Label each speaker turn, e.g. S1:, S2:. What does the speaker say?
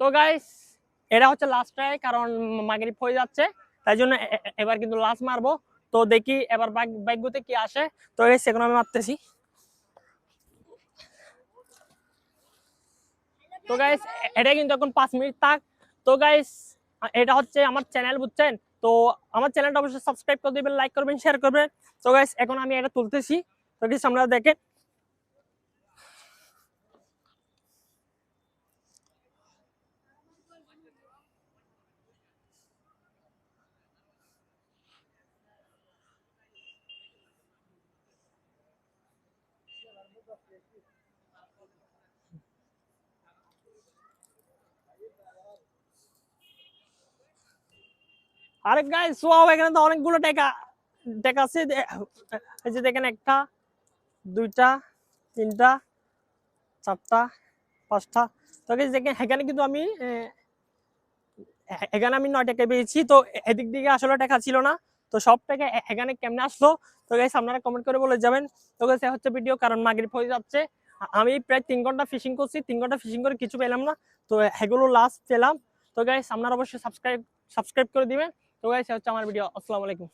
S1: তো গাইস এটা হচ্ছে লাস্ট ট্রাই কারণ মাগরিব হয়ে যাচ্ছে, তাই জন্য এবার কিন্তু লাস্ট মারবো। তো দেখি এবার ভাগ- ভাগ্যতে কি আসে। তো গাইস এখন আমি মারতেছি। তো গাইস এটা কিন্তু এখন পাঁচ মিনিট থাক। তো গাইস এটা হচ্ছে আমার চ্যানেল বুঝছেন? তো আমার চ্যানেলটা অবশ্যই সাবস্ক্রাইব করে দিবেন লাইক করবেন শেয়ার করবেন। তো গাইস এখন আমি এটা তুলতেছি। তো গাইস আমরা দেখেন আরে গাইস ওয়াও এখানে তো অনেকগুলো টাকা টাকা আছে। এই যে দেখেন একটা, দুইটা, তিনটা, চারটা, পাঁচটা। তো guys, দেখেন, এখানে কিন্তু আমি এখানে আমি নয় টাকা পেয়েছি। তো এদিক দিকে আসলে টাকা ছিল না। তো সব থেকে এখানে কেমনে আসলো? তো গাইস আপনারা কমেন্ট করে বলে যাবেন। তো গাইস হচ্ছে ভিডিও কারণ মাগরিব হয়ে যাচ্ছে। আমি প্রায় তিন ঘণ্টা ফিশিং করছি। তিন ঘণ্টা ফিশিং করে কিছু পেলাম না। তো এগুলো লাস্ট পেলাম। তো গাইস আপনারা অবশ্যই সাবস্ক্রাইব সাবস্ক্রাইব করে দিবেন। তো গাইস হচ্ছে আমার ভিডিও আসসালামু আলাইকুম।